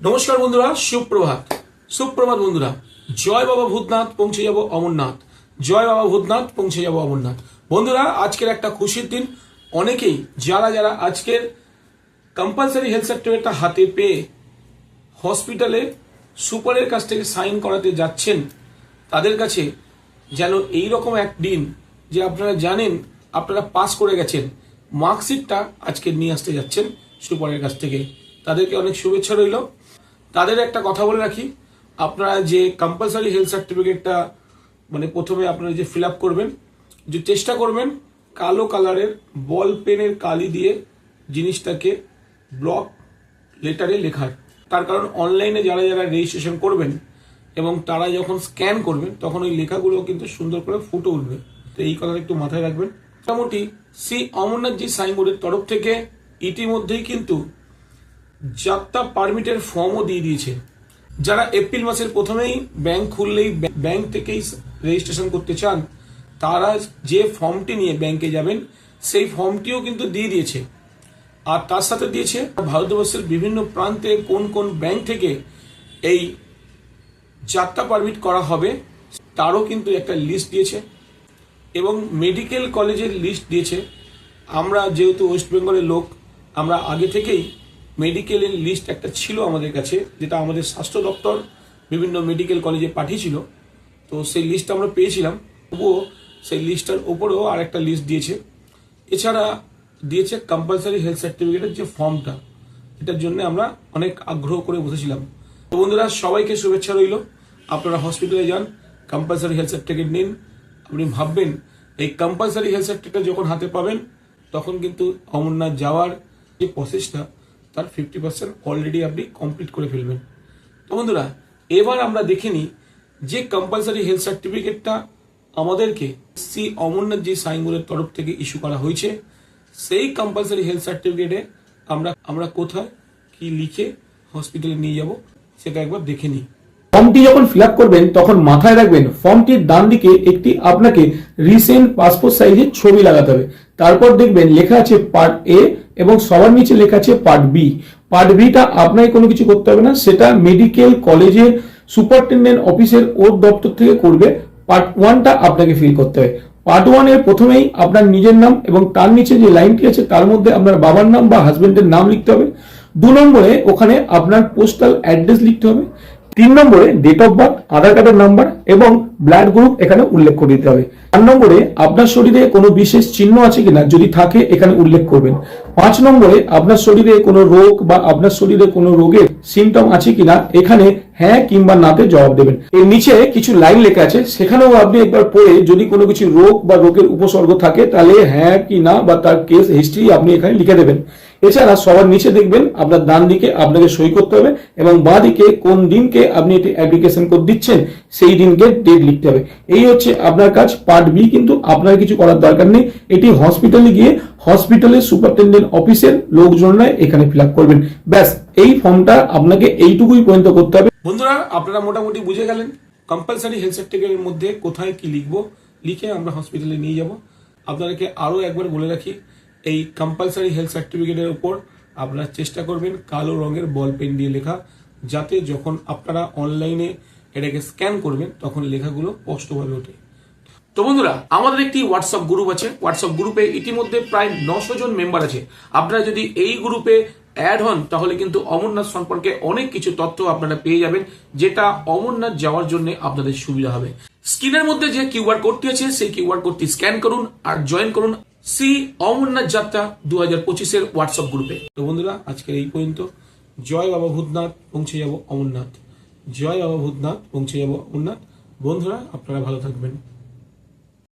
নমস্কার বন্ধুরা, সুপ্রভাত। সুপ্রভাত বন্ধুরা, জয় বাবা ভূতনাথ, পৌঁছে যাব অমরনাথ। জয় বাবা ভূতনাথ, পৌঁছে যাব অমরনাথ। বন্ধুরা, আজকের একটা খুশির দিন। অনেকেই, যারা যারা আজকের কম্পালসারি হেলথ সার্টিফিকেটটা হাতে পেয়ে হসপিটালে সুপারের কাছ থেকে সাইন করাতে যাচ্ছেন, তাদের কাছে যেন এই রকম এক দিন, যে আপনারা জানেন, আপনারা পাস করে গেছেন মার্কশিটটা আজকে নিয়ে আসতে যাচ্ছেন সুপারের কাছ থেকে। তাদেরকে অনেক শুভেচ্ছা রইল। তাদের একটা কথা বলে রাখি। আপনারা যে কম্পালসারি হেলথ সার্টিফিকেটটা মানে প্রথমে আপনারা যে ফিল আপ করবেন, যে চেষ্টা করবেন কালো কালারের বল পেনের কালি দিয়ে জিনিসটাকে ব্লক লেটারে লেখার। তার কারণ অনলাইনে যারা যারা রেজিস্ট্রেশন করবেন এবং তারা যখন স্ক্যান করবেন, তখন ওই লেখাগুলো কিন্তু সুন্দর করে ফুটে উঠবে। তো এই কথাটা একটু মাথায় রাখবেন। মোটামুটি শ্রী অমরনাথজি সাইনবোর্ডের তরফ থেকে ইতিমধ্যেই কিন্তু যাত্রা পারমিটের ফর্মও দিয়ে দিয়েছে। যারা এপ্রিল মাসের প্রথমেই ব্যাংক খুললেই ব্যাংক থেকেই রেজিস্ট্রেশন করতে চান, তারা যে ফর্মটি নিয়ে ব্যাংকে যাবেন, সেই ফর্মটিও কিন্তু দিয়ে দিয়েছে। আর তার সাথে দিয়েছে ভারতবর্ষের বিভিন্ন প্রান্তে কোন কোন ব্যাংক থেকে এই যাত্রা পারমিট করা হবে, তারও কিন্তু একটা লিস্ট দিয়েছে। এবং মেডিকেল কলেজের লিস্ট দিয়েছে। আমরা যেহেতু ওয়েস্ট বেঙ্গলের লোক, আমরা আগে থেকেই মেডিকেলের লিস্ট একটা ছিল আমাদের কাছে, যেটা আমাদের স্বাস্থ্য দপ্তর বিভিন্ন মেডিকেল কলেজে পাঠিয়েছিল। তো সেই লিস্ট আমরা পেয়েছিলাম। তবুও সেই লিস্টটার ওপরেও আর একটা লিস্ট দিয়েছে। এছাড়া দিয়েছে কম্পালসারি হেলথ সার্টিফিকেটের যে ফর্মটা এটার জন্য আমরা অনেক আগ্রহ করে বসেছিলাম। তো বন্ধুরা, সবাইকে শুভেচ্ছা রইল। আপনারা হসপিটালে যান কম্পালসারি হেলথ সার্টিফিকেট নিন। আপনি ভাববেন, এই কম্পালসারি হেলথ সার্টিফিকেট যখন হাতে পাবেন, তখন কিন্তু অমরনাথ যাওয়ার যে প্রসেসটা তার ফিফটি পার্সেন্ট অলরেডি আপনি কমপ্লিট করে ফেলবেন। তো বন্ধুরা, এবার আমরা দেখে নিই যে কম্পালসারি হেলথ সার্টিফিকেটটা আমাদেরকে সি অমরনাথ জি সাইনবোর্ডের তরফ থেকে ইস্যু করা হয়েছে। সেই কম্পালসারি হেলথ সার্টিফিকেটে আমরা আমরা কোথায়, কি লিখে হসপিটালে নিয়ে যাব, সেটা একবার দেখে নিই। ফর্মটি যখন ফিল করবেন, তখন মাথায় রাখবেন ফর্মটির ডান দিকে একটি আপনাকে রিসেন্ট পাসপোর্ট সাইজের ছবি লাগাতে হবে। তারপর দেখবেন লেখা আছে পার্ট এ এবং সবার নিচে লেখা আছে পার্ট বি। পার্ট বিটা আপনাকে কোনো কিছু করতে হবে না, সেটা মেডিকেল কলেজের সুপারিনটেন্ডেন্ট অফিসের ওর দপ্তর থেকে করবে। পার্ট ওয়ানটা আপনাকে ফিল করতে হবে। পার্ট ওয়ানের প্রথমেই আপনার নিজের নাম এবং তার নিচে যে লাইনটি আছে, তার মধ্যে আপনার বাবার নাম বা হাজবেন্ডের নাম লিখতে হবে। দু নম্বরে ওখানে আপনার পোস্টাল অ্যাড্রেস লিখতে হবে। তিন নম্বরে ডেট অফ বার্থ আধার কার্ডের নাম্বার এবং ব্লাড গ্রুপ এখানে উল্লেখ করে দিতে হবে। চার নম্বরে আপনার শরীরে কোনো বিশেষ চিহ্ন আছে কিনা? যদি থাকে, এখানে উল্লেখ করবেন। পাঁচ নম্বরে আপনার শরীরে কোনো রোগ বা আপনার শরীরে কোনো রোগের সিমটম আছে কিনা, এখানে হ্যাঁ কিংবা নাতে জবাব দেবেন। এর নিচে কিছু লাইন লেখা আছে, সেখানেও আপনি একবার পড়ে যদি কোনো কিছু রোগ বা রোগের উপসর্গ থাকে, তাহলে হ্যাঁ কি না বা তার কেস হিস্ট্রি আপনি এখানে লিখে দেবেন। এছাড়া সবার নিচে দেখবেন, আপনার ডান দিকে আপনাকে সই করতে হবে এবং বাঁ দিকে কোন দিনকে আপনি এটি অ্যাপ্লিকেশন কোড দিচ্ছেন, সেই দিনকে ডেট লিখতে হবে। এই হচ্ছে আপনার কাজ পার্ট বি কিন্তু আপনার কিছু করার দরকার নেই। এটি হসপিটালে গিয়ে হসপিটালের সুপারিনটেন্ডেন্ট অফিসের লোকজনরা এখানে ফিল করবেন। ব্যাস, এই ফর্মটা আপনাকে এইটুকুই পর্যন্ত করতে হবে। বন্ধুরা, আপনারা মোটামুটি বুঝে গেলেন। কম্পালসারি হেলথ সার্টিফিকেটের মধ্যে কোথায় কি লিখব, লিখে আমরা হসপিটালে নিয়ে যাব। আপনাদেরকে আরও একবার বলে রাখি, এই কম্পালসারি হেলথ সার্টিফিকেটের উপর আপনারা চেষ্টা করবেন কালো রঙের বল পেন দিয়ে লেখা, যাতে যখন আপনারা অনলাইনে এটাকে স্ক্যান করবেন, তখন লেখাগুলো স্পষ্টভাবে ওঠে। তো বন্ধুরা, আমাদের একটি হোয়াটসঅ্যাপ গ্রুপ আছে। হোয়াটসঅ্যাপ গ্রুপে ইতিমধ্যে প্রায় নশো জন মেম্বার আছে। আপনারা যদি এই গ্রুপে অ্যাড হন, তাহলে কিন্তু অমরনাথ সম্পর্কে অনেক কিছু তথ্য আপনারা পেয়ে যাবেন, যেটা অমরনাথ যাওয়ার জন্য আপনাদের সুবিধা হবে। স্ক্রিনের মধ্যে যে কিউআর কোডটি আছে, সেই কিউআর কোডটি স্ক্যান করুন আর জয়েন করুন সি অমরনাথ যাত্রা দু হাজার পঁচিশের হোয়াটসঅ্যাপ গ্রুপে তো বন্ধুরা, আজকের এই পর্যন্ত। জয় বাবা ভূতনাথ, পৌঁছে যাব অমরনাথ। জয় বাবা ভূতনাথ, পৌঁছে যাব অমরনাথ। বন্ধুরা, আপনারা ভালো থাকবেন।